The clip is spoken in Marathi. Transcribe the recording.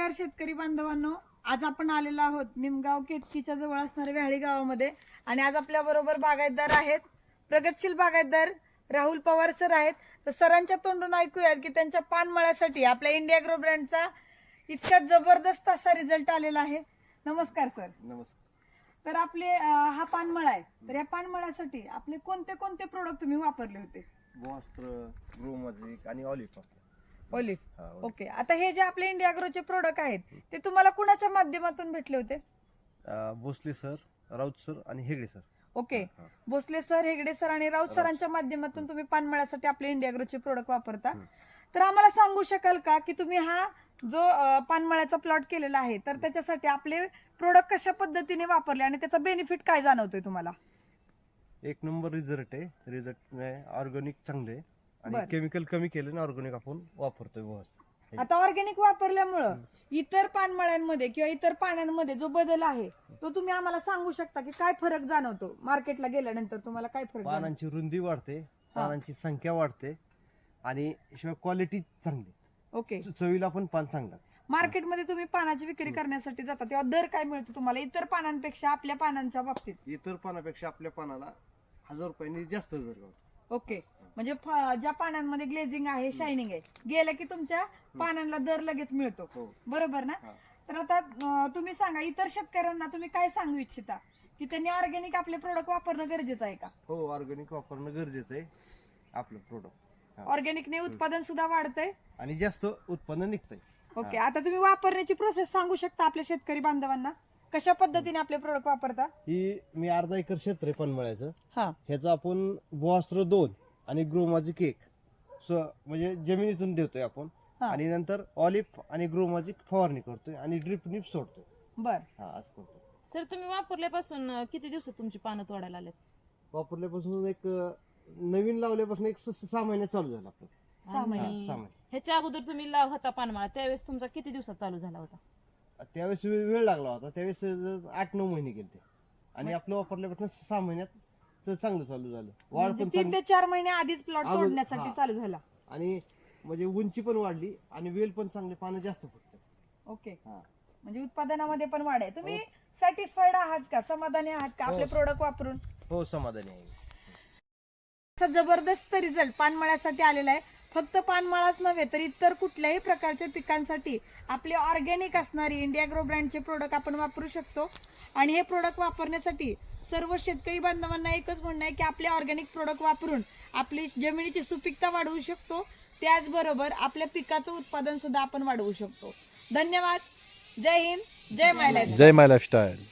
नमस्कार शेतकरी बांधवांनो. आज आपण आलेलो आहोत निमगाव केतकीच्या जवळ असणाऱ्या व्याहळी गावामध्ये. आणि आज आपल्या बरोबर बागायतदार आहेत प्रगतशील बागायतदार राहुल पवार सर आहेत. तर सरांच्या तोंडून ऐकूयात की त्यांच्या पानमळ्यासाठी आपल्या इंडिया ग्रो ब्रँडचा इतका जबरदस्त असा रिझल्ट आलेला आहे. नमस्कार सर. नमस्कार. तर आपले अं, हा पानमळा आहे. तर या पानमळ्यासाठी आपले कोणते कोणते प्रोडक्ट तुम्ही वापरले होते? वस्त्र ग्रो मॅजिक आणि ऑलिफा ऑलिव्ह हा ओके. आता हे जे आपले इंडिया ग्रोचे प्रोडक्ट आहेत ते तुम्हाला कुणाच्या माध्यमातून भेटले होते? अं, भोसले सर राऊत सर आणि हेगडे सर. ओके. हा. भोसले सर हेगडे सर आणि राऊत राऊत. सरांच्या माध्यमातून तुम्ही पानमळ्यासाठी आपले इंडिया ग्रोचे प्रोडक्ट वापरता. हम्म. तर आम्हाला सांगू शकाल का की तुम्ही हा जो अं, पानमळ्याचा प्लॉट केलेला आहे तर त्याच्यासाठी आपले प्रोडक्ट कशा पद्धतीने वापरले आणि त्याचा बेनिफिट काय जाणवतोय तुम्हाला? एक नंबर रिझल्ट आहे. रिझल्ट ऑर्गॅनिक चांगले. आहे बर. आणि केमिकल कमी केलं ना ऑर्गॅनिक आपण वापरतोय बस आता ऑर्गॅनिक वापरल्यामुळं इतर पानमळ्यांमध्ये किंवा इतर पाण्यामध्ये जो बदल आहे तो तुम्ही आम्हाला सांगू शकता की काय फरक जाणवतो? मार्केटला गेल्यानंतर तुम्हाला काय फरक जाणवतो? पानांची रुंदी वाढते पानांची संख्या वाढते आणि शिवाय क्वालिटी चांगली. ओके. चवीला पण पान चांगलं. मार्केटमध्ये तुम्ही पानाची विक्री करण्यासाठी जाता तेव्हा दर काय मिळतो तुम्हाला? इतर पानांपेक्षा आपल्या पानांच्या बाबतीत? इतर पानापेक्षा आपल्या पानाला हजार रुपयांनी जास्त दर गावतो ओके. म्हणजे फ- ज्या पानांमध्ये ग्लेझिंग आहे शायनिंग आहे गेलं की तुमच्या पानांना दर लगेच मिळतो. हो. बरोबर ना? हा. तर आता अं, तुम्ही सांगा इतर शेतकऱ्यांना तुम्ही काय सांगू इच्छिता? की त्यांनी ऑर्गॅनिक आपले प्रोडक्ट वापरणं गरजेचं आहे का? हो ऑर्गॅनिक वापरणं गरजेचं आहे आपलं प्रोडक्ट ऑर्गॅनिकने उत्पादन सुद्धा वाढतंय? आणि जास्त उत्पन्न निघतंय. ओके आता तुम्ही वापरण्याची प्रोसेस सांगू शकता आपल्या शेतकरी बांधवांना? कशा पद्धतीने आपले प्रोडक्ट वापरता? ही मी अर्धा एकर क्षेत्र आहे पनमळ्याचं हा. ह्याचं आपण बोस्त्र दोन आणि ग्रोमाजिक एक. स- म्हणजे जमिनीतून देतोय आपण. हा. आणि नंतर ऑलिफ आणि ग्रोमाजिक फवारणी करतोय आणि ड्रिप निप सोडतोय. बर. हा असं करतो सर तुम्ही वापरल्यापासून अं, किती दिवसात तुमची पानं तोडायला आलेत? वापरल्यापासून एक अं, नवीन लावल्यापासून एक स- सहा महिन्यात चालू झाला आपलं. सहा महिने. आणि हा, सहा महिने. ह्याच्या अगोदर तुम्ही लाव होता पानमाळा त्यावेळेस तुमचा किती दिवसात चालू झाला होता? त्यावेळेस वे- वेळ लागला होता. त्यावेळेस आठ नऊ महिने गेले आणि आपलं वापरल्यापासून सहा महिन्यात च- चांगलं चालू झालं. वाढ म्हणजे पण तीन चांगली ते चार महिने आधीच प्लॉट अगोदर- तोडण्यासाठी हा. चालू झाला. आणि म्हणजे उंची पण वाढली आणि वेल पण चांगले पानं जास्त फुटतात ओके. हा. म्हणजे उत्पादनामध्ये पण वाढ आहे. तुम्ही सॅटिस्फाईड आहात का? समाधानी आहात का? आपले हो. प्रोडक्ट वापरून? हो समाधानी आहे. असा जबरदस्त रिझल्ट पानमळ्यासाठी आलेला आहे. फक्त पानमळाच नव्हे तर इतर कुठल्याही प्रकारच्या पिकांसाठी आपले ऑर्गॅनिक असणारी इंडिया ग्रो ब्रँडचे प्रोडक्ट आपण वापरू शकतो. आणि हे प्रोडक्ट वापरण्यासाठी सर्व शेतकरी बांधवांना एकच म्हणणं आहे की आपले ऑर्गॅनिक प्रोडक्ट वापरून आपली जमिनीची सुपीकता वाढवू शकतो. त्याचबरोबर आपल्या पिकाचं उत्पादन सुद्धा आपण वाढवू शकतो. धन्यवाद. जय हिंद. जय मायला जय माय लाईफस्टाईल.